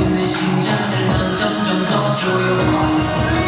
있는 심장을 난 점점 더 조여와